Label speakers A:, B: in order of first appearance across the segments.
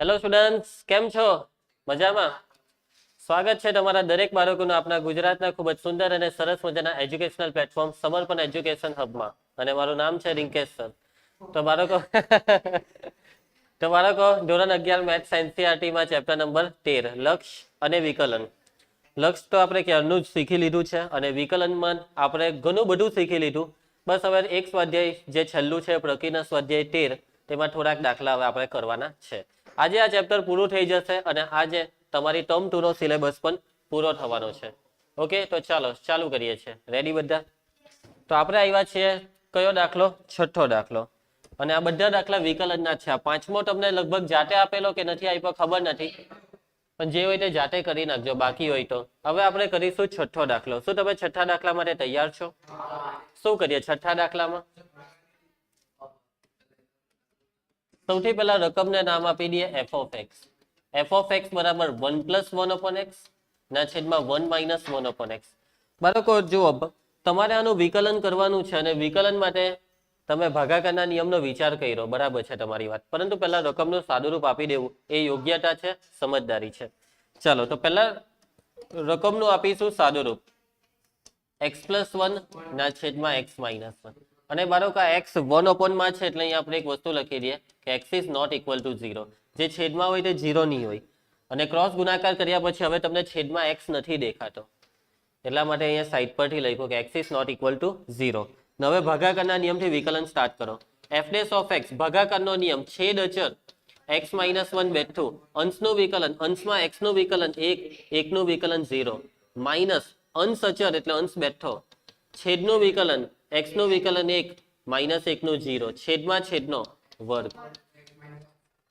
A: Hello students કેમ છો? મજામાં? સ્વાગત છે તમારા દરેક બાળકોનું આપણા ગુજરાતના ખૂબ જ સુંદર અને સરસ મજાના એજ્યુકેશનલ પ્લેટફોર્મ સમર્પણ એજ્યુકેશન હબમાં અને મારું નામ છે રિંકેશ સર. તો બાળકો તો બાળકો, ધોરણ અગિયાર મેથ સાયન્સમાં ચેપ્ટર નંબર તેર, લક્ષ અને વિકલન. લક્ષ તો આપણે ક્યારનું જ શીખી લીધું છે અને વિકલનમાં આપણે ઘણું બધું શીખી લીધું. બસ હવે એક સ્વાધ્યાય જે છેલ્લું છે, પ્રકીર્ણ સ્વાધ્યાય તેર, તેમાં થોડાક દાખલા હવે આપણે કરવાના છે. આજે આ ચેપ્ટર પૂરું થઈ જશે અને આજે તમારી ટર્મ ટુ નો સિલેબસ પણ પૂરો થવાનો છે. ઓકે તો ચાલો ચાલુ કરીએ છીએ. રેડી બધા? તો આપણે આવ્યા છીએ કયો દાખલો? છઠ્ઠો દાખલો. અને આ બધા દાખલા વિકલનના છે. આ પાંચમો તમને લગભગ જાતે આપેલો કે નથી આપ્યો ખબર નથી. પણ જે હોય તે જાતે કરી નાખજો, બાકી હોય તો. હવે આપણે કરીશું છઠ્ઠો દાખલો. શું તમે છઠ્ઠા દાખલા માટે તૈયાર છો? શું કરીએ છઠ્ઠા દાખલામાં? સૌથી પહેલા રકમને નામ આપી દઈએ f of x f of x બરાબર one plus one open x ના છેદમાં one minus one open x બાળકો, જુઓ તમારે આનું વિકલન કરવાનું છે અને વિકલન માટે તમે ભાગાકારના નિયમનો વિચાર કર્યો. બરાબર છે તમારી વાત. પરંતુ પહેલા રકમનું સાદુરૂપ આપી દેવું. એ યોગ્યતા છે, સમજદારી છે. ચાલો, તો પહેલા રકમનું આપીશું સાદુરૂપ. એક્સ પ્લસ વન ના છેદમાં એક્સ માઇનસ વન અને બાળકો આ એક્સ વન ઓપનમાં છે, એટલે અહીંયા આપણે એક વસ્તુ લખી દઈએ કે x is not equal to zero જે છેદમાં હોય તે ઝીરો નહીં હોય. અને ક્રોસ ગુણાકાર કર્યા પછી હવે તમને છેદમાં એક્સ નથી દેખાતો. એટલા માટે અહીંયા સાઈડ પરથી લખ્યું કે x is not equal to zero હવે ભાગાકારના નિયમથી વિકલન સ્ટાર્ટ કરો. એફ ડેશ ઓફ એક્સ ભાગાકારનો નિયમ, છેદ અચર એક્સ માઇનસ વન બેઠું અંશનું વિકલન, અંશમાં એક્સનું વિકલન એક, એકનું વિકલન ઝીરો માઇનસ અંશ અચર એટલે અંશ બેઠો. છેદનું વિકલન એક્સનું વિકલન એક માઇનસ એકનું જીરો છેદમાં છેદનો વર્ગ.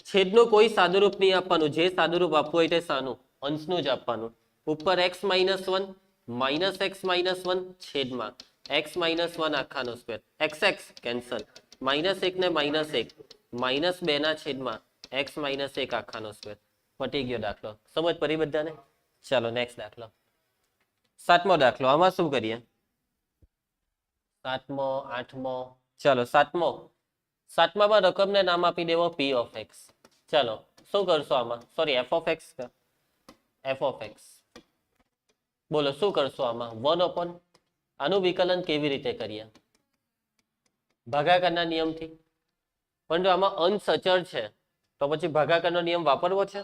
A: છેદનું કોઈ સાદુરૂપ નહીં આપવાનું. જે સાદુરૂપ આપવું હોય તે સાનું. અંશનું જ આપવાનું. ઉપર x minus one, minus x minus one, છેદમાં. X minus one આખાનો square x x cancel minus એક ને માઇનસ એક. માઇનસ બે ના છેદમાં એક્સ માઇનસ એક આખાનો સ્ક્વેર પટી ગયો દાખલો. સમજ પડી બધાને? ચાલો નેક્સ્ટ દાખલો. સાતમો દાખલો. આમાં શું કરીએ? સાતમો, આઠમો? ચાલો, સાતમો. સાતમામાં રકમને નામ આપી દેવો પી ઓફ એક્સ ચાલો, શું કરશો આમાં? Sorry f of x f of x બોલો, શું કરશો આમાં? વન ઓપન આનું વિકલન કેવી રીતે કરીએ? ભાગાકારના નિયમથી. પણ જો આમાં અંશ અચળ છે, તો પછી ભાગાકારનો નિયમ વાપરવો છે?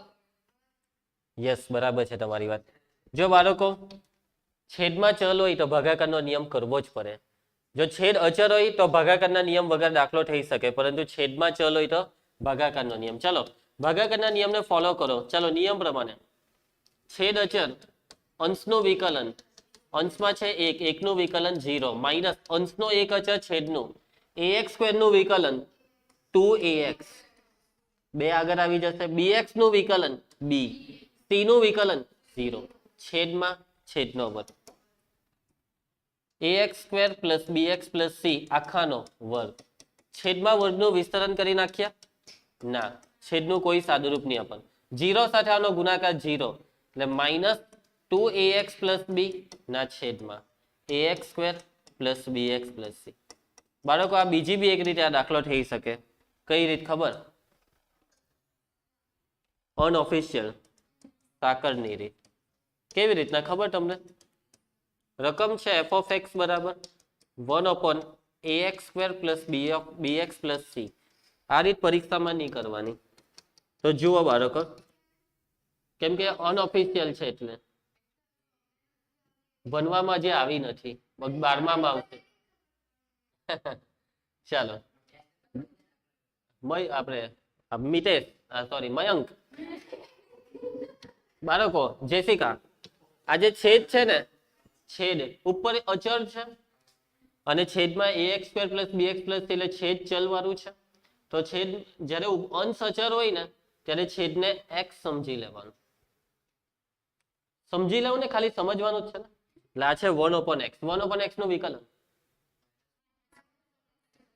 A: યસ બરાબર છે તમારી વાત. જો બાળકો, છેદમાં ચલ હોય તો ભાગાકારનો નિયમ કરવો જ પડે. જો છેદ અચર હોય તો ભાગાકારના નિયમ વગર દાખલો થઈ શકે, પરંતુ છેદમાં ચલ હોય તો ભાગાકારનો નિયમ. ચલો, ભાગાકારના નિયમને ફોલો કરો. ચલો, નિયમ પ્રમાણે. છેદ અચર અંશનું વિકલન. અંશમાં છે એક, એકનું વિકલન ઝીરો. માઇનસ અંશનો એક અચર છેદનું. એક્સ સ્ક્વેરનું વિકલન ટુ એક્સ બે આગળ આવી જશે. બીએક્સનું વિકલન બી. સી નું વિકલન ઝીરો. છેદમાં છેદનો વર્ગ. Ax square plus bx plus c આખાનો વર્ગ. છેદમાં વર્ગનું વિસ્તરણ કરી નાખ્યા ના, છેદનું કોઈ સાદુરૂપ નહીં આપણ જીરો સાથે આનો ગુણાકાર જીરો એટલે minus two x plus b ના છેદમાં ax square plus bx plus c. બાળકો, આ બીજી બી એક રીતે આ દાખલો થઈ શકે. કઈ રીત ખબર? અનઓફિશિયલ સાકરની રીત. કેવી રીતના ખબર તમને? રકમ છે એફ ઓફ એક્સ બરાબર? One upon a x square plus b of b x plus c આ રીત પરીક્ષામાં નહીં કરવાની. તો જુઓ બાળકો. કેમ કે અનઓફિશિયલ છે એટલે. ભણવામાં જે આવી નથી. બારમામાં આવશે. ચાલો. મય, આપણે મિતેશ સોરી મયંક. બાળકો, જેસિકા આ જે છેદ છે ને? છેદ. ઉપર અચળ છે અને છેદમાં ax square plus bx plus એટલે છેદ ચલ વાળું છે. તો છેદ જ્યારે અંશ અચળ હોય ને, ત્યારે છેદને x સમજી લેવાનું. સમજી લેવું ને ખાલી સમજવાનું જ છે ને? એટલે આ છે વન ઓપન એક્સ વન એક્સનું વિકલન.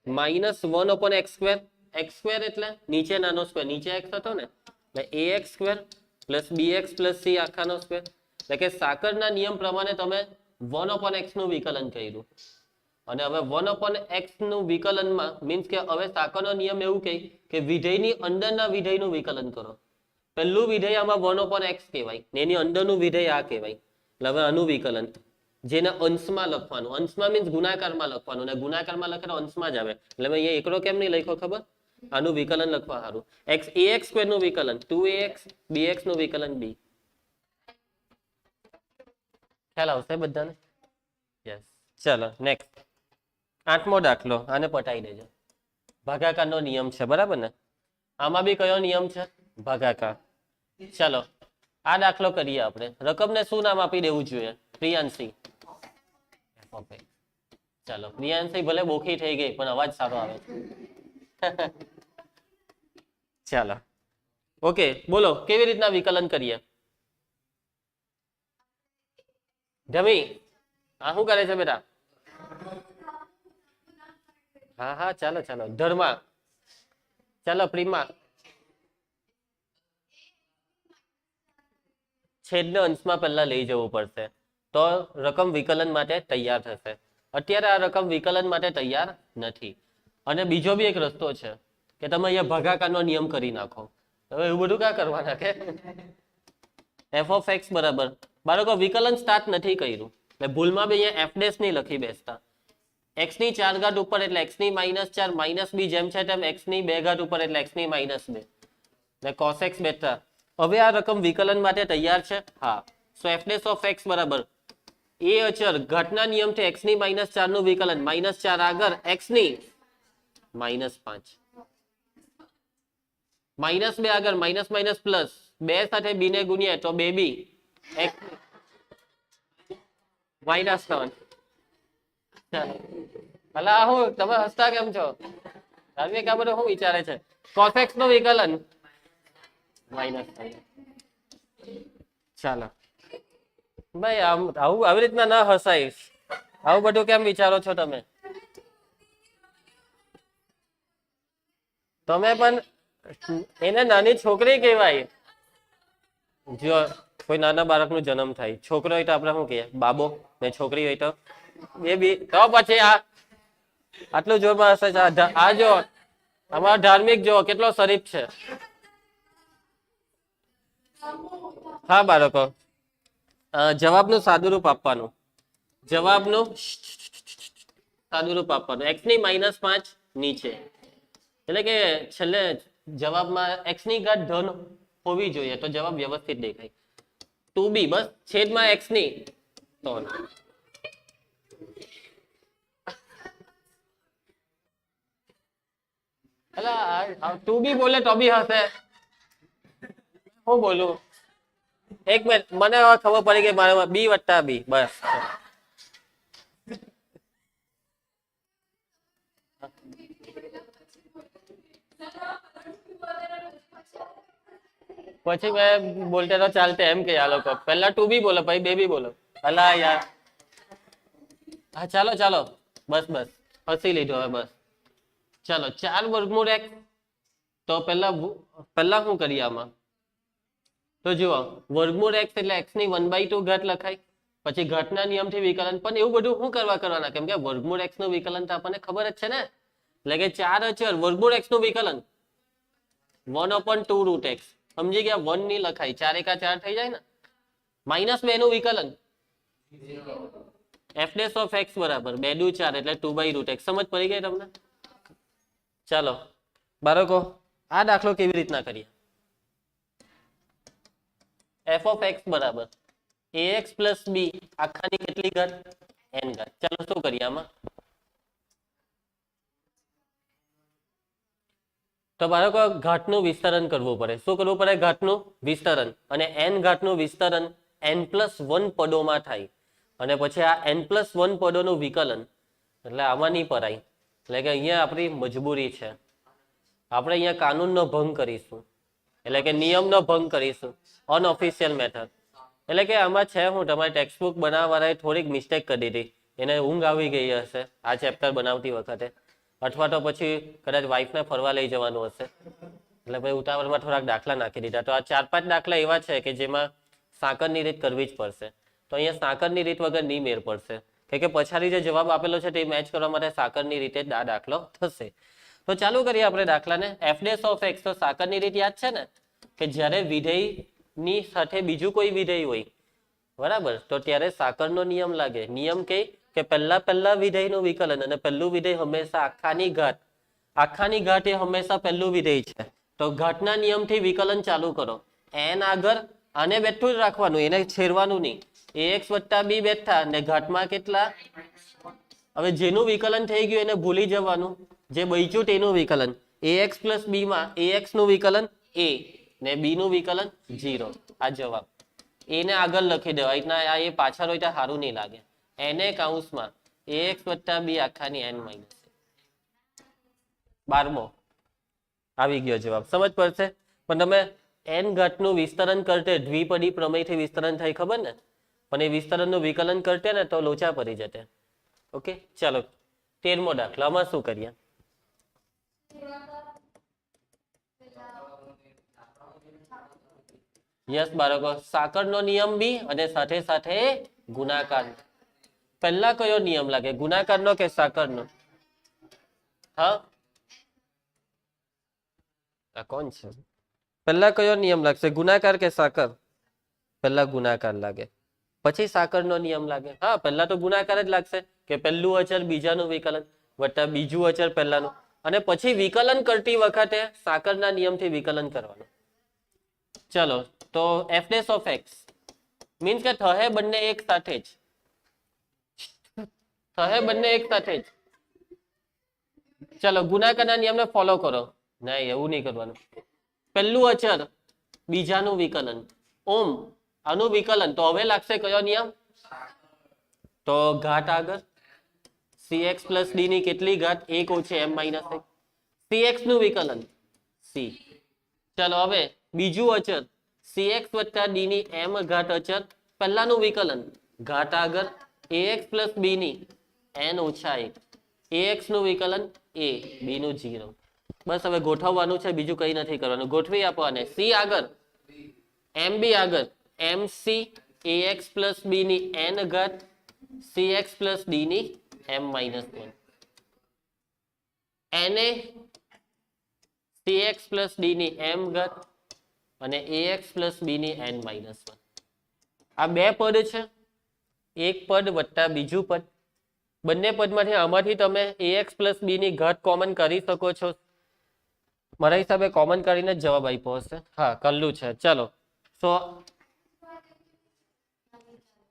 A: Minus one open x square x એટલે નીચે નાનો સ્ક્વેર નીચે એક્સ હતો ને, એટલે x square plus bx plus આખા આખાનો સ્ક્વેર એટલે કે સાકરના નિયમ પ્રમાણે તમે વન અપોન એક્સનું વિકલન કર્યું. અને હવે વન અપોન એક્સનું વિકલનમાં મીન્સ કે હવે સાકરનો નિયમ એવું કહે કે વિધેયની અંદરના વિધેયનું વિકલન કરો. પહેલું વિધેય આમાં વન ઓપન એક્સ કહેવાય. ને એની અંદરનું વિધેય આ કહેવાય. એટલે હવે આનું વિકલન. જેને અંશમાં લખવાનું. અંશમાં મીન્સ ગુણાકારમાં લખવાનું. અને ગુણાકારમાં લખે અંશમાં જ આવે. એટલે મેં અહીંયા એકડો કેમ નહીં લખ્યો ખબર? આનું વિકલન લખવા સારું. એક્સ એ એક્સ સ્ક્વેરનું વિકલન. ટુ એ એક્સ બી એક્સનું વિકલન બી ખ્યાલ આવશે બધાને? યસ ચલો નેક્સ્ટ આઠમો દાખલો, આને પટાઈ દેજો. ભાગાકારનો નિયમ છે, બરાબર ને? આમાં બી કયો નિયમ છે? ભાગાકાર. ચાલો, આ દાખલો કરીએ આપણે. રકમને શું નામ આપી દેવું જોઈએ? પ્રિયાંશી. ચાલો, પ્રિયાંશી ભલે બોખી થઈ ગઈ, પણ અવાજ સારો આવે છે. ચાલો. ઓકે બોલો, કેવી રીતના વિકલન કરીએ? જમી. આ શું કરે છે બેટા? હા હા, ચાલો ચાલો. ધર્મા. ચાલો, પ્રીમા. છેદને અંશમાં પહેલા લઈ જવું પડશે. તો રકમ વિકલન માટે તૈયાર થશે. અત્યારે આ રકમ વિકલન માટે તૈયાર નથી. અને બીજો બી એક રસ્તો છે કે તમે અહીંયા ભાગાકારનો નિયમ કરી નાખો. હવે એવું બધું ક્યાં કરવાના કે? એફ ઓફ એક્સ બરાબર. બાળકો, વિકલન સ્ટાર્ટ નથી કર્યું. એટલે ભૂલમાં બી અહીંયા એફ ડેશ નહીં લખી બેસતા. એક્સની ચાર ઘાટ ઉપર એટલે એક્સની માઇનસ ચાર માઇનસ બી જેમ છે તેમ એક્સની બે ઘાટ ઉપર એટલે એક્સની માઇનસ બે. એટલે x બેટા હવે આ રકમ વિકલન માટે તૈયાર છે? હા. So f dash of x બરાબર. એ અચર ઘટના નિયમથી એક્સની માઇનસ ચારનું વિકલન. માઇનસ ચાર આગળ એક્સની માઇનસ પાંચ. માઇનસ બે આગળ માઇનસ માઇનસ પ્લસ બે સાથે બી ને ગુણ્યા તો બે બી એક્સ માઇનસ ત્રણ ભલા હું તમે હસતા કેમ છો? ધાર્મિક આ બધું શું વિચારે છે? કોફેક્સનું વિકલન. માઇનસ ચાલો. ભાઈ, આમ આવું, આવી રીતના ના હસાઈશ આવું બધું કેમ વિચારો છો તમે? તમે પણ એને નાની છોકરી કહેવાય. જો કોઈ નાના બાળકનો જન્મ થાય. છોકરો હોય તો આપણે શું કહીએ? બાબો ને છોકરી હોય તો? બેબી તો પછી આ, આટલું જોરમાં હશે આ જો, અમારા ધાર્મિક જો કેટલો શરીફ છે. હા, બાળકો. જવાબનું સાદુરૂપ આપવાનું. જવાબનું સાદુરૂપ આપવાનું. એક્સની માઇનસ પાંચ નીચે. એટલે કે છેલ્લે જવાબમાં એક્સની ઘાત ધન હોવી જોઈએ. તો જવાબ વ્યવસ્થિત દેખાય. ટુ બી, બસ. છેદમાં એક્સની. ત્રણ. તું બી બોલે તો બી હશે. હું બોલું? એક મિનિટ, મને ખબર પડી કે મારે બી વત્તા બી. બસ. પછી મેં બોલતે તો ચાલતે એમ કે આ લોકો, પહેલા ટુ બી બોલો ભાઈ બે બી બોલો. અલા યાર. હા, ચાલો ચાલો. બસ બસ. હસી લીધો હવે, બસ. ચાલો, ચાર વર્ગમૂળ એક. તો પહેલા પહેલા શું કરીએ આમાં? તો જુઓ વર્ગમૂળ એક્સ એટલે એક્સની વન બાય ટુ ઘટ લખાય. પછી ઘટના નિયમથી વિકલન, પણ એવું બધું શું કરવા કરવાના? કેમ કે વર્ગમૂળ એક્સનું વિકલન તો આપણને ખબર જ છે ને. એટલે કે ચાર અચર વર્ગમૂળ એક્સનું વિકલન. One upon two root x સમજી ગયા? વનની લખાય ચાર એકા ચાર થઈ જાય ને? માઇનસ બે નું વિકલન. એફ ડેશ ઓફ એક્સ બરાબર. બે ડુ ચાર, એટલે ટુ બાય રૂટ એક્સ સમજ પડી ગઈ તમને? ચાલો. બાળકો, આ દાખલો કેવી રીતના કરીએ? એફ ઓફ એક્સ બરાબર. એ એક્સ પ્લસ બી આખાની કેટલી ઘાત એન ઘાત ચાલો, શું કરીએ આમાં? તો બાળકો ઘાટનું વિસ્તરણ કરવું પડે. શું કરવું પડે ઘાટનું? વિસ્તરણ. અને એન ઘાટનું વિસ્તરણ એન પ્લસ વન પદોમાં થાય. અને પછી આ એન પ્લસ વન પદોનું વિકલન, એટલે આમાં નહીં પરાય એટલે કે અહીંયા આપણી મજબૂરી છે. આપણે અહીંયા કાનૂનનો ભંગ કરીશું. એટલે કે નિયમનો ભંગ કરીશું. અનઓફિશિયલ મેથડ એટલે કે આમાં છે હું તમારી ટેક્સ્ટબુક બનાવવાળાએ થોડીક મિસ્ટેક કરી હતી એને ઊંઘ આવી ગઈ હશે. આ ચેપ્ટર બનાવતી વખતે. અથવા તો પછી કદાચ વાઈફને ફરવા લઈ જવાનું હશે. એટલે ભાઈ ઉતાવળમાં થોડાક દાખલા નાખી દીધા. તો આ ચાર પાંચ દાખલા એવા છે કે જેમાં સાંકળની રીત કરવી જ પડશે. તો અહીંયા સાંકળની રીત વગર નહીં મેર પડશે. કે કે પછાડી જે જવાબ આપેલો છે તે મેચ કરવા માટે સાંકળની રીતે જ આ દાખલો થશે. તો ચાલુ કરીએ આપણે દાખલાને. એફ ડેસ ઓફ એક્સ તો સાંકળની રીત યાદ છે ને? કે જ્યારે વિધેયની સાથે બીજું કોઈ વિધેય હોય. બરાબર? તો ત્યારે સાકરનો નિયમ લાગે. નિયમ કે કે પહેલા પહેલા વિધેયનું વિકલન અને પહેલું વિધેય હંમેશા આખાની ઘાત આખાની ઘાત એ હંમેશા પહેલું વિધેય છે. તો ઘટના નિયમથી વિકલન ચાલુ કરો. એન આગળ આને બેઠું જ રાખવાનું, એને છેરવાનું નહીં. એક્સ વત્તા બી બેઠા ને ઘાતમાં કેટલા? હવે જેનું વિકલન થઈ ગયું એને ભૂલી જવાનું. જે બચ્યું તેનું વિકલન. એ એક્સ પ્લસ બી માં એક્સનું વિકલન એ ને બી નું વિકલન જીરો આ જવાબ. એને આગળ લખી દેવાય આ એ પાછળ હોય તો સારું નહીં લાગે. એને કાઉન્સમાં એક વત્તા બી આખાની એન માઇનસ બારમો. આવી ગયો જવાબ. સમજ પડશે? પણ તમે એન ઘટનું વિસ્તરણ કરતે દ્વિપદી પ્રમેયથી વિસ્તરણ થાય ખબર ને? પણ એ વિસ્તરણનું વિકલન કરતે ને તો લોચા પડી જતે. ઓકે? ચાલો. તેરમો દાખલો. આમાં શું કરીએ? યસ બાળકો સાકરનો નિયમ બી અને સાથે સાથે ગુણાકાર. પહેલા કયો નિયમ લાગે? ગુણાકારનો કે સાકરનો? હા? કોણ છે? પહેલા કયો નિયમ લાગશે? ગુણાકાર કે સાકર? પહેલા ગુણાકાર લાગે. પછી સાકરનો નિયમ લાગે. હા, પહેલા તો ગુણાકાર જ લાગશે કે પહેલું અચર બીજાનું વિકલન વત્તા બીજું અચર પહેલાનું. અને પછી વિકલન કરતી વખતે સાકરના નિયમથી વિકલન કરવાનું. ચલો, તો એફનેસ ઓફ એક્સ મીન્સ કે થહે બંને એક સાથે જ. થહે બંને એક સાથે જ. ચલો ગુણાકારના નિયમને ફોલો કરો. નહીં, એવું નહીં કરવાનું. પહેલું અચર, બીજાનું વિકલન. ઓમ, આનું વિકલન. તો હવે લાગશે કયો નિયમ? તો ઘાટ આગળ. Cx પ્લસ ડી ની કેટલી ઘાત? એક ઓછી એમ માઇનસ એક. Cx નું વિકલન. C. ચલો, હવે બીજું અચર. Cx ડી ની m ઘાત અચર. પહેલાનું વિકલન. ઘાત આગળ. Ax પ્લસ b ની n ઓછા એક ax નું વિકલન એ બી નું જીરો બસ હવે ગોઠવવાનું છે, બીજું કઈ નથી કરવાનું. ગોઠવી આપો એમ સી આગળ. Mb આગળ. એ એક્સ પ્લસ બી ની એન ઘટ સી એક્સ પ્લસ ડી ની m minus one c x plus d ની એમ ઘટ અને એ એક્સ પ્લસ બી ની એન માઇનસ વન આ બે પદ છે. એક પદ વત્તા બીજું પદ. બંને પદમાંથી આમાંથી તમે ax પ્લસ બીની ઘાત કોમન કરી શકો છો. મારા હિસાબે કોમન કરીને જ જવાબ આપ્યો હશે. હા કલ્લું છે. ચલો. સો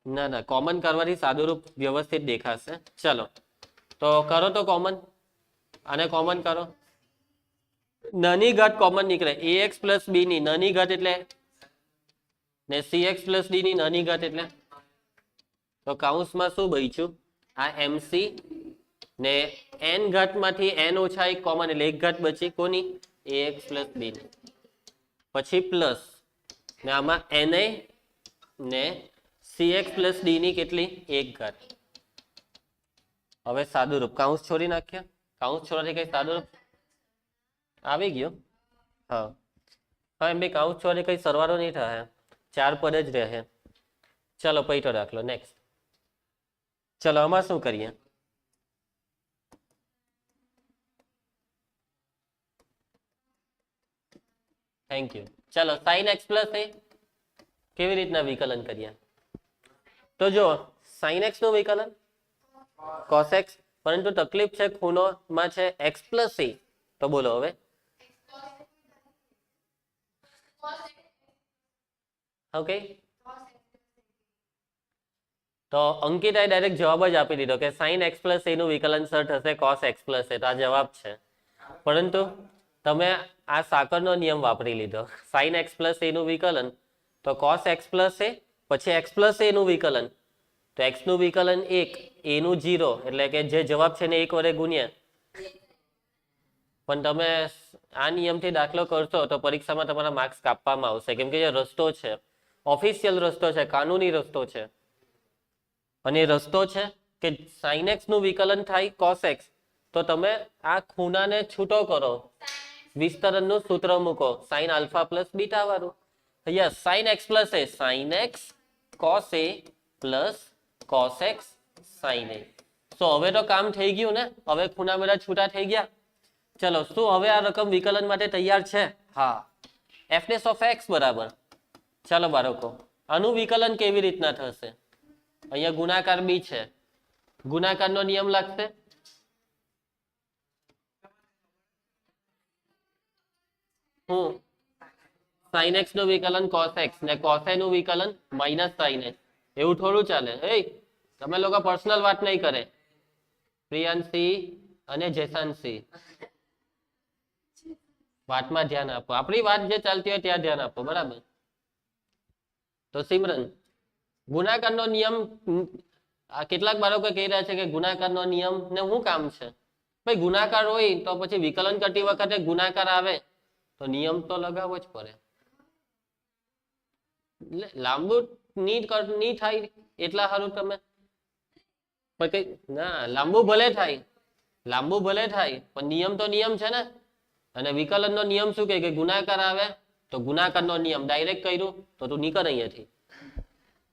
A: ના ના કોમન કરવાથી સાદુરૂપ વ્યવસ્થિત દેખાશે. ચલો. તો કરો તો કોમન આને કોમન કરો. નાની ઘાત કોમન નીકળે. Ax પ્લસ બીની નાની ઘાત એટલે? ને cx પ્લસ ડીની નાની ઘાત એટલે? તો કાઉન્સમાં શું બચ્યું? આ mc ને n ઘાતમાંથી n ઓછા એક કોમન એટલે એક ઘાત બચી. કોની? Ax પ્લસ બી પછી પ્લસ ને આમાં na ને cx પ્લસ ડી ની કેટલી? એક ઘાત. હવે સાદુરૂપ કાઉન્સ છોડી નાખ્યા. કાઉન્સ છોડવાથી કઈ સાદુરૂપ આવી ગયો. હા. હા, એમ બે કાઉન્સ છોડવાથી કઈ સરવાળો નહીં થાય. ચાર પદ જ રહે. ચાલો પૈટો દાખલો. નેક્સ્ટ ચલો આમાં શું કરીએ થેન્ક યુ ચલો સાઇન એક્સ પ્લસ એ કેવી રીતના વિકલન કરીએ તો જો સાઇન એક્સનું વિકલન કોસેક્સ પરંતુ તકલીફ છે ખૂણોમાં છે એક્સ પ્લસ એ તો બોલો હવે ઓકે તો અંકિતાએ ડાયરેક્ટ જવાબ જ આપી દીધો કે સાઇન એક્સ પ્લસ એનું વિકલન સર થશે કોસ એક્સ પ્લસ એ તો આ જવાબ છે. પરંતુ તમે આ સાકરનો નિયમ વાપરી લીધો. સાઇન એક્સ પ્લસ એનું વિકલન, તો કોસ એક્સ પ્લસ એ પછી એક્સ પ્લસ એનું વિકલન. તો એક્સનું વિકલન એક એનું જીરો એટલે કે જે જવાબ છે ને એક વડે ગુણ્યા. પણ તમે આ નિયમથી દાખલો કરશો તો પરીક્ષામાં તમારા માર્ક્સ કાપવામાં આવશે. કેમ કે જે રસ્તો છે ઓફિશિયલ રસ્તો છે, કાનૂની રસ્તો છે અને રસ્તો છે કે x નું વિકલન થાય કોસ એક્સ તો તમે આ ખૂણાને છૂટો કરો. વિસ્તરણનું સૂત્ર મૂકો. સાઇન આલ્ફા પ્લસ બીટા વાળું. Yes sin x plus a sin x cos a plus cos x sin a so હવે તો કામ થઈ ગયું ને? હવે ખૂણા બધા છૂટા થઈ ગયા. ચલો, શું હવે આ રકમ વિકલન માટે તૈયાર છે? હા. એફ ડેશ ઓફ એક્સ બરાબર. ચાલો, બાળકો. આનું વિકલન કેવી રીતના થશે? અહીંયા ગુણાકાર બી છે. ગુણાકારનો નિયમ લાગશે હું સાઈન એક્સનું વિકલન કોસ એક્સ ને cos નું વિકલન માઇનસ સાઈન એક્સ એવું થોડું ચાલે. હે, તમે લોકો પર્સનલ વાત નહીં કરે. પ્રિયાંશી અને જેસાંશી વાતમાં ધ્યાન આપો. આપણી વાત જે ચાલતી હોય ત્યાં ધ્યાન આપો, બરાબર? તો સિમરન. ગુણાકારનો નિયમ કેટલાક બાળકો કહી રહ્યા છે કે ગુણાકારનો નિયમ ને શું કામ છે? ભાઈ ગુણાકાર હોય તો પછી વિકલન કરતી વખતે ગુણાકાર આવે તો નિયમ તો લગાવવો જ પડે. એટલે લાંબુ ની થાય એટલા સારું તમે? ના, લાંબુ ભલે થાય, લાંબુ ભલે થાય, પણ નિયમ તો નિયમ છે ને? અને વિકલનનો નિયમ શું કહે? કે ગુણાકાર આવે તો ગુણાકારનો નિયમ ડાયરેક્ટ કર્યું તો તું નીકળ અહીંયાથી.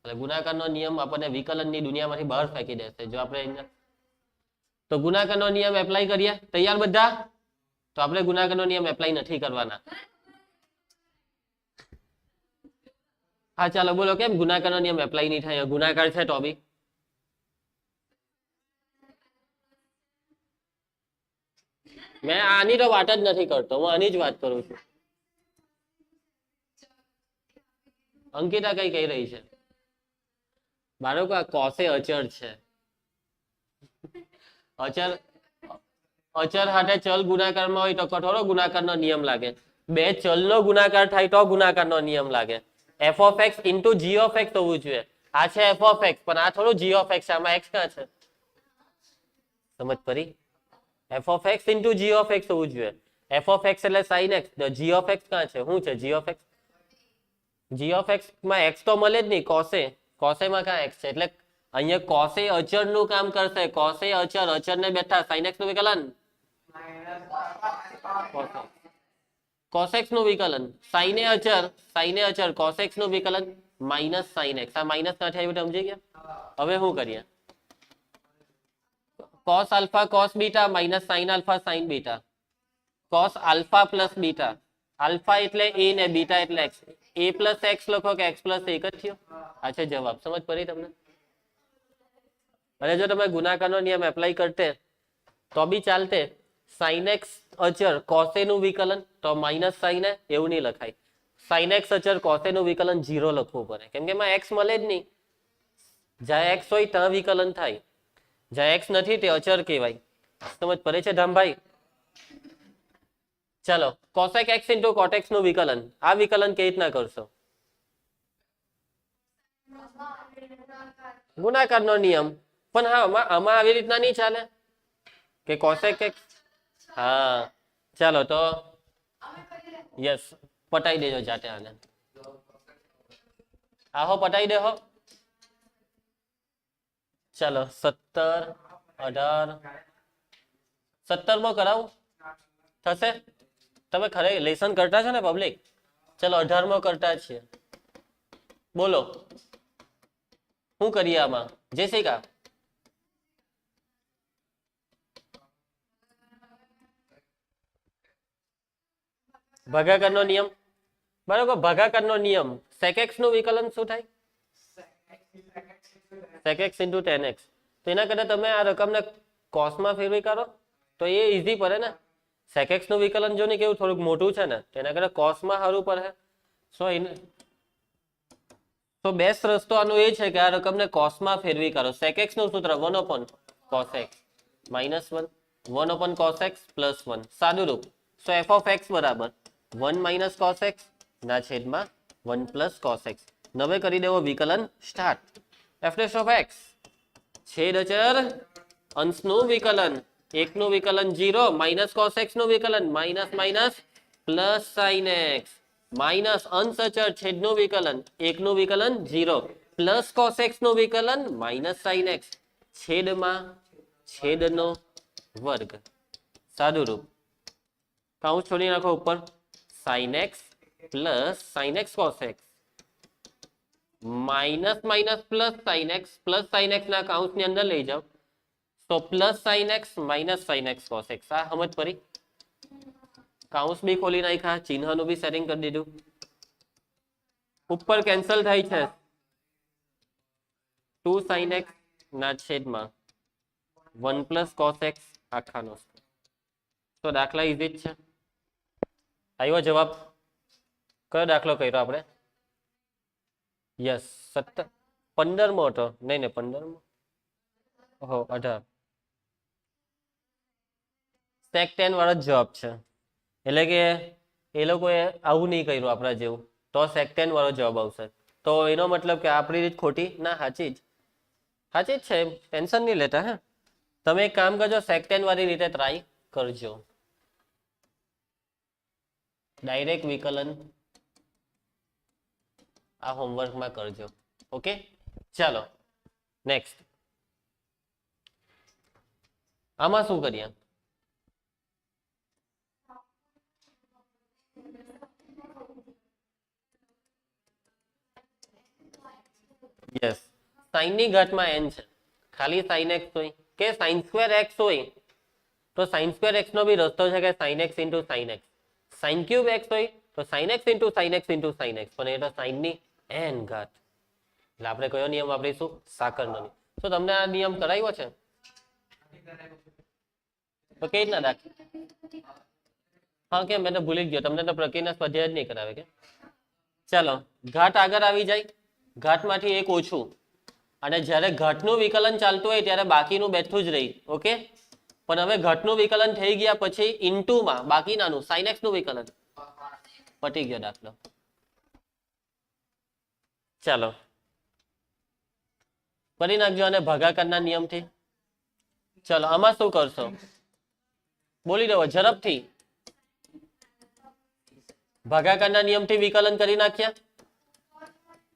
A: એટલે ગુણાકારનો નિયમ આપણને વિકલનની દુનિયામાંથી બહાર ફેંકી દેશે જો આપણે તો ગુણાકારનો નિયમ એપ્લાય કરીએ? તૈયાર બધા? તો આપણે ગુણાકારનો નિયમ એપ્લાય નથી કરવાના. હા, ચાલો, બોલો કેમ? ગુણાકારનો નિયમ એપ્લાય નહીં થાય? ગુણાકાર છે તો મેં આની તો વાત જ નથી કરતો. હું આની જ વાત કરું છું. અંકિતા કઈ કહી રહી છે? બાળકો આ કોસે અચળ છે? અચળ અચળ હાથે ચલ ગુણાકારમાં હોય તો કઠોરો ગુણાકારનો નિયમ લાગે. બે ચલનો ગુણાકાર થાય તો ગુણાકારનો નિયમ લાગે. F of x into g of x હોવું જોઈએ. આ છે એફ ઓફ એક્સ પણ આ થોડું જી ઓફ એક્સ આમાં એક્સ ક્યાં છે? સમજ પડી? F of x into g of x હોવું જોઈએ. એફ ઓફ એક્સ એટલે sine x g of x ક્યાં છે? શું છે g of x g of એક્સમાં x તો મળે જ નહીં, કોસે? કોસે માં ક્યાં એક્સ છે એટલે અહીંયા કોસે અચળનું કામ કરશે કોસે અચળ અચળ ને બેઠા સાઇન એક્સનું વિકલન કોસેક્સનું વિકલન સાઈને અચર સાઈને અચર કોસેક્સનું વિકલન માઇનસ સાઇન એક્સ આ માઇનસ ક્યાંથી આવ્યું તમે સમજી ગયા હવે શું કરીએ cos alpha cos beta minus sin alpha sin beta cos alpha plus beta alpha એટલે a ને બીટા એટલે x a પ્લસ x લખો કે x પ્લસ એક જ થયો? આ જવાબ. સમજ પડી તમને? અને જો તમે ગુણાકારનો નિયમ એપ્લાય કરતે, તો બી ચાલતે. x અચર cos a નું વિકલન, તો માઇનસ a એવું નહીં લખાય. x અચર cos a નું વિકલન 0 લખવું પડે. કેમ કે એમાં x મળે જ નહીં. જ્યાં x હોય ત્યાં વિકલન થાય. જ્યાં x નથી તે અચર કહેવાય. સમજ પડે છે ધામભાઈ? ચાલો, કોસેક એક્સ ઇન્ટુ કોટેક્સનું વિકલન. આ વિકલન કેવી રીતના કરશો? ગુણાકારનો નિયમ. પણ હા, આમાં આવી રીતના નહીં ચાલે? કે કોસેક એક્સ હા. ચાલો તો, યસ, પટાઈ દેજો જાતે આને. આહો પટાઈ દેહો ચાલો, સત્તર, અઢાર. સત્તરમાં કરાવું? થશે? તમે ખરે લેસન કરતા છો ને પબ્લિક ચલો, અઢારમો કરતા છીએ. બોલો. શું કરીએ આમાં? જેસિકા ભાગાકારનો નિયમ? બરાબર, ભાગાકારનો નિયમ. સેકેક્સનું વિકલન શું થાય? સેકેક્સ ઇન્ટુ ટેન એક્સ તો એના કરતા તમે આ રકમને કોસમાં ફેરવી કરો તો એ ઈઝી પડે ને? Sec x નું વિકલન જો ને કેવું થોડુંક મોટું છે ને તેના કરતા કોસમાં સારું પડે. સો એને તો બેસ્ટ રસ્તો આનો એ છે કે આ રકમને કોસમાં ફેરવી કરો સેકેક્સનું સૂત્ર one cos x. Minus one one cos x plus one સાદું રૂપ. સો એફ ઓફ એક્સ બરાબર. વન માઇનસ x ના છેદમાં વન પ્લસ x. નવે કરી દેવો વિકલન start f dash of x છેદ અચર અંશનું વિકલન. એકનું વિકલન જીરો માઇનસ કોસ એક્સનું વિકલન minus minus plus sine x minus અંશ અચર છેદનું વિકલન એકનું વિકલન જીરો પ્લસ કોસ એક્સનું વિકલન માઇનસ સાઇન એક્સ છેદમાં છેદનો વર્ગ સાદું રૂપ કાઉન્સ છોડી નાખો ઉપર sine x plus sine x cos x minus minus plus sine x plus sine x ના કાઉન્સની અંદર લઈ જાઓ તો plus sine x minus sine x cos x આ સમજ પડી? કાઉન્સ બી ખોલી નાખ્યા, ચિહ્નનું બી સેટિંગ કરી દીધું. ઉપર કેન્સલ થાય છે. ટુ સાઇન એક્સ ના છેદમાં વન પ્લસ કોસ એક્સ આખાનો તો દાખલા ઇઝી જ છે. આવ્યો જવાબ? કયો દાખલો કર્યો આપણે? યસ સત્તર. પંદરમો હતો. નહીં નહીં, પંદરમો. હો અઢાર. સેક ટેન વાળો જ છે. એટલે કે એ લોકોએ આવું નહીં કર્યું આપણા જેવું. તો સેક ટેન વાળો જવાબ આવશે. તો એનો મતલબ કે આપણી રીત ખોટી? ના, સાચી જ. સાચી જ છે ટેન્શન નહીં લેતા, હે. તમે એક કામ કરજો સેક ટેન વાળી રીતે ટ્રાય કરજો. ડાયરેક્ટ વિકલન આ હોમવર્કમાં કરજો. ઓકે ચાલો. નેક્સ્ટ આમાં શું કરીએ? યસ સાઈનની ઘાતમાં n છે. ખાલી સાઈન એક્સ હોય. કે સાઈન સ્ક્વેર એક્સ હોય, તો સાઈન સ્ક્વેર એક્સ નો બી રસ્તો છે કે sine x into sine x sine cube x હોય, તો sine x into sine x into sine x પણ એ તો સાઈનની n ઘાત. એટલે આપણે કયો નિયમ વાપરીશું? સાકરનો નિયમ. તો તમને આ નિયમ કરાવ્યો છે? તો કઈ રીતના દાખલ હા કે મેં તો ભૂલી ગયો. તમને તો પ્રક્રિયાના સ્વાધ્યાય જ નહીં કરાવે કે ચાલો ઘાટ આગળ આવી જાય. ઘાટમાંથી એક ઓછું. અને જ્યારે ઘટનું વિકલન ચાલતું હોય ત્યારે બાકીનું બેઠું જ રહી, ઓકે? પણ હવે ઘટનું વિકલન થઈ ગયા પછી ઇન્ટુમાં બાકીનાનું સાઇનેક્સનું વિકલન. પટી ગયો દાખલો. ચાલો. કરી નાખજો અને ભાગાકારના નિયમથી. ચાલો, આમાં શું કરશો? બોલી દેવો, ઝડપથી. ભાગાકારના નિયમથી વિકલન કરી નાખ્યા.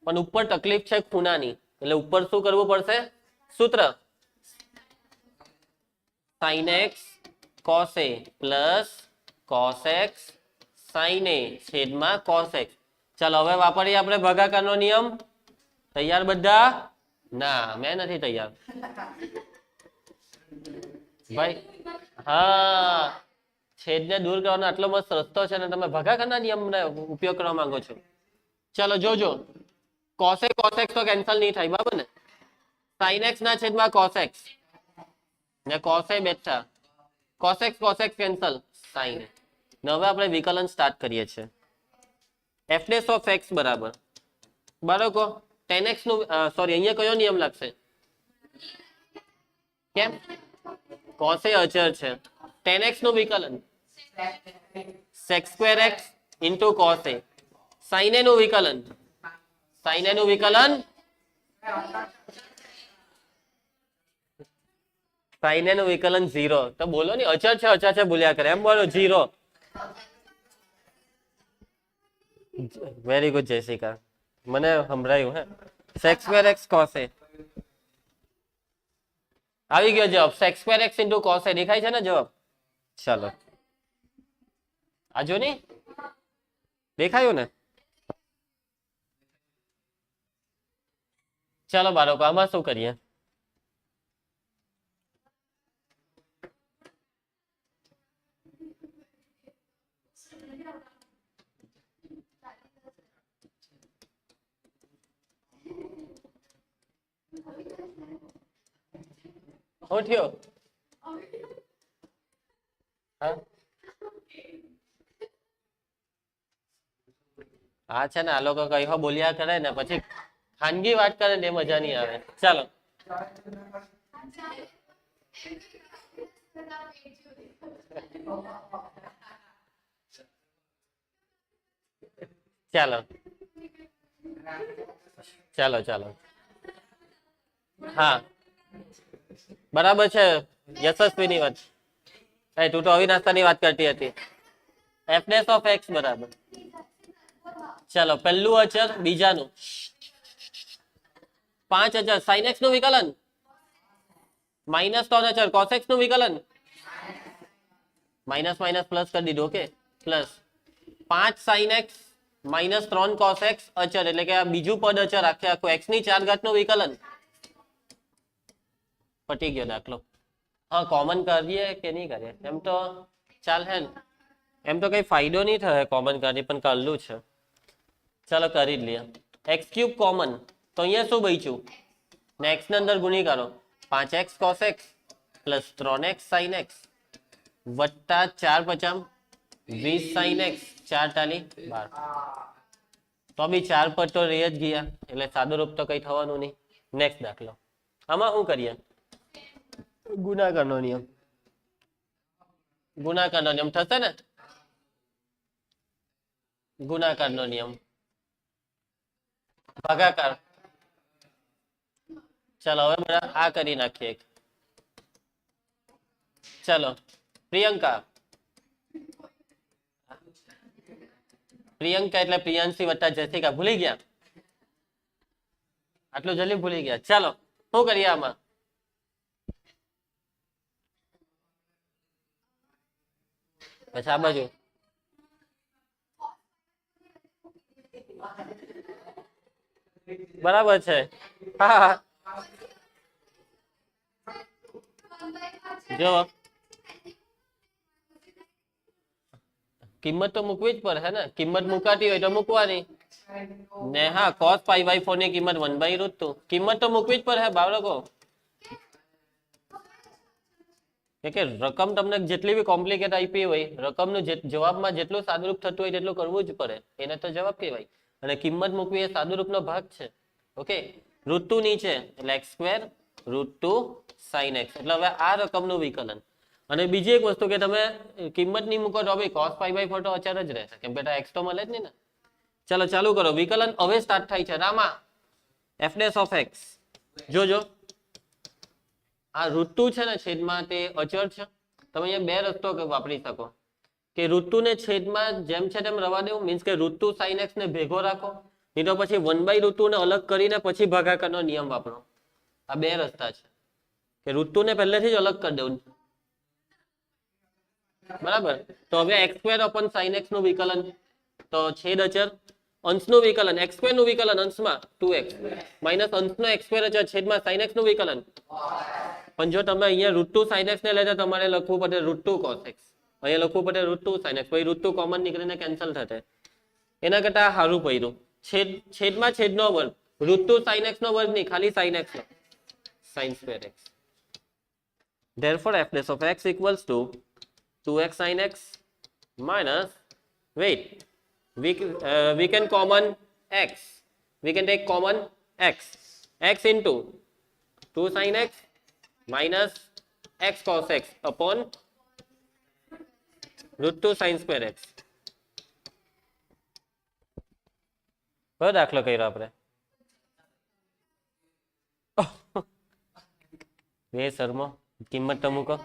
A: પણ ઉપર તકલીફ છે ખૂણાની. એટલે ઉપર શું કરવું પડશે? સૂત્ર. Sine x a plus cos x sine છેદમાં cos x. ચાલો, હવે વાપરીએ આપણે ભાગાકારનો નિયમ. તૈયાર બધા? ના, મેં નથી તૈયાર. ભાઈ, હા. છેદને દૂર કરવાનો આટલો મસ્ત રસ્તો છે અને તમે ભાગાકારના નિયમને ઉપયોગ કરવા માંગો છો. ચાલો, જોજો. કોસે કોસેક્સ તો કેન્સલ નહીં થાય, બરાબર ને? સાઇન એક્સ ના છેદમાં કોસેક્સ ને કોસે બેઠા કોસેક્સ કોસેક્સ કેન્સલ સાઇન ને હવે આપણે વિકલન સ્ટાર્ટ કરીએ છીએ. એફ ડેસ ઓફ એક્સ બરાબર. બરાબર? ટેન એક્સનું સોરી અહીંયા કયો નિયમ લાગશે? કેમ? કોસે અચર છે. ટેન એક્સનું વિકલન. સેક સ્ક્વેર એક્સ ઇન્ટુ કોસે સાઇનનું વિકલન. સાઇનનું વિકલન સાઇનનું વિકલન 0 તો બોલો ને, અચળ છે અચળ છે બોલ્યા કરે. એમ બોલો 0 વેરી ગુડ જયસિકા મને સંભળાયું, હે? સેક્સ સ્ક્વેર એક્સ કોસે આવી ગયો જવાબ. સેક્સ સ્ક્વેર એક્સ ઇન્ટુ કોસે દેખાય છે ને જવાબ? ચાલો. આ જો ની. દેખાયું ને? ચાલો બાળકો, આમાં શું કરીએ? થયો હા? છે ને, આ લોકો કઈ બોલ્યા કરે ને, પછી ખાનગી વાત કરે ને મજા નહીં આવે. ચાલો. ચાલો. ચાલો ચાલો. હા. બરાબર છે, યશસ્વીની વાત. એ, તું તો અવિનાસ્તાની વાત કરતી હતી. એફનેસ ઓફ એક્સ બરાબર. ચાલો, પહેલું અચર બીજાનું. પાંચ અચર સાઇન એક્સનું વિકલન માઇનસ ત્રણ અચર કોસ એક્સનું વિકલન માઇનસ માઇનસ પ્લસ કરી દીધું ઓકે પ્લસ પાંચ સાઇન એક્સ માઇનસ ત્રણ કોસ એક્સ અચર એટલે કે આ બીજું પદ અચર આખે આખું એક્સની ચાર ઘાતનું વિકલન પટી ગયો દાખલો હા કોમન કરીએ કે નહીં કરીએ એમ તો ચાલ હે ને એમ તો કઈ ફાયદો નહીં થાય કોમન કરી પણ કરલું છે ચાલો કરી જ લઈએ એક્સ ક્યુબ કોમન તો અહીંયા શું બચ્યું? ને એક્સની અંદર ગુણીકારો પાંચ એક્સ કોસ એક્સ પ્લસ ત્રણ એક્સ સાઈન એક્સ વત્તા ચાર પચામ વીસ સાઈન ચાર તાલી બાર. તો બી ચાર પર તો રહી જ ગયા. એટલે સાદું રૂપ તો કઈ થવાનું નહીં. નેક્સ્ટ દાખલો. આમાં શું કરીએ? ગુણાકારનો નિયમ. ગુણાકારનો નિયમ થશે ને? ગુણાકારનો નિયમ. ભાગાકાર. ચાલો હવે બધા આ કરી નાખીએ એક ચાલો પ્રિયંકા પ્રિયંકા એટલે પ્રિયાંશી વત્તા જસિકા, ભૂલી ગયા? આટલું જલ્દી ભૂલી ગયા. ચાલો, શું કરીએ આમાં? પછી આ બાજુ. બરાબર છે. હા હા. જો કિંમત તો મૂકવી જ પડે ને? કિંમત મુકાતી હોય તો મૂકવાની. ને હા, cos પાઈ બાયની કિંમત વન બાય રૂટ કિંમત તો મૂકવી જ પડે બાળકો કે રકમ તમને જેટલી બી કોમ્પ્લિકેટ આપી હોય, રકમનું જવાબમાં જેટલું સાદુરૂપ થતું હોય તેટલું કરવું જ પડે. એને તો જવાબ કહેવાય. અને કિંમત મૂકવી એ સાદુરૂપનો ભાગ છે. ઓકે? ઋતુ નીચે, એટલે એક્સ રૂટ ટુ સાઇન એટલે હવે આ રકમનું વિકલન. અને બીજી એક વસ્તુ કે તમે કિંમત નહીં મૂકો તો ભાઈ cos પાઈ બાય ફોટો અચર જ રહેશે. કેમ બેટા એક્સ તો મળે જ નહીં ને. ચાલો, ચાલુ કરો. વિકલન હવે સ્ટાર્ટ થાય છે. Rama f dash of x જોજો. આ ઋતુ છે ને છેદમાં તે અચળ છે. તમે અહીંયા બે રસ્તો વાપરી શકો. કે ઋતુને છેદમાં જેમ છે તેમ રવા દેવું. મીન્સ કે ઋતુ સાઇન એક્સ ને ભેગો રાખો. નહીં તો પછી વન બાય ઋતુને અલગ કરીને પછી ભાગાકારનો નિયમ વાપરો. આ બે રસ્તા છે. કે ઋતુને પહેલેથી જ અલગ કરી દેવું બરાબર? તો હવે એક્સ સ્ક્વેર અપન સાઇન એક્સનું વિકલન, તો છેદ અચર, અંશનું વિકલન, એક્સ સ્ક્વેરનું વિકલન અંશમાં ટુ એક્સ. માઇનસ અંશનો એક્સ સ્ક્વેર અચર છેદમાં સાઇન એક્સનું વિકલન. પણ જો તમે અહીંયા ઋતુ સાઇન એક્સ ને લેતા તમારે લખવું પડે ઋતુ કોસ એક્સ. અહીંયા લખવું પડે ઋતુ સાઇન એક્સ. પછી ઋતુ કોમન નીકળીને કેન્સલ થશે. એના કરતા સારું પડ્યું. છેદ, છેદમાં છેદનો વર્ગ. ઋતુ સાઇન એક્સ નો વર્ગ નહીં, ખાલી સાઇન એક્સ નો. sine square x therefore f dash of x equals to 2x sin x minus wait we c- uh, we can common x we can take common x x into 2 sin x minus x cos x upon root 2 sin square x કયો દાખલો કર્યો આપણે બે શર્મો. કિંમત તો મૂકો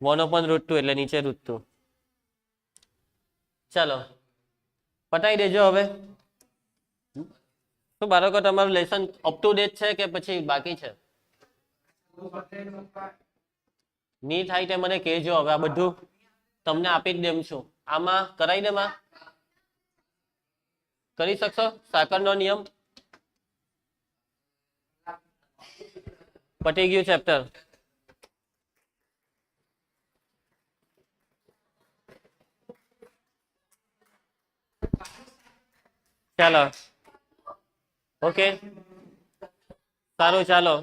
A: one open root two એટલે નીચે રૂટ ટુ ચાલો, પટાઈ દેજો હવે. શું બાળકો, તમારું લેસન અપ ટુ ડેટ છે કે પછી બાકી છે? ની થાય તે મને કહેજો હવે આ બધું. તમને આપી જ દેમ છું. આમાં કરાવી દેમાં. કરી શકશો? સાકરનો નિયમ? પટી ગયું ચેપ્ટર ચાલો. ઓકે. સારું, ચાલો.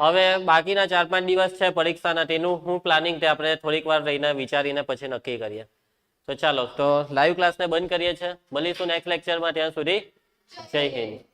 A: હવે બાકીના ચાર પાંચ દિવસ છે પરીક્ષાના, તેનું હું પ્લાનિંગ તે આપણે થોડીક વાર રહીને વિચારીને પછી નક્કી કરીએ. તો ચાલો, તો લાઈવ ક્લાસને બંધ કરીએ છીએ. મળીશું નેક્સ્ટ લેક્ચરમાં ત્યાં સુધી જય હિન્દ.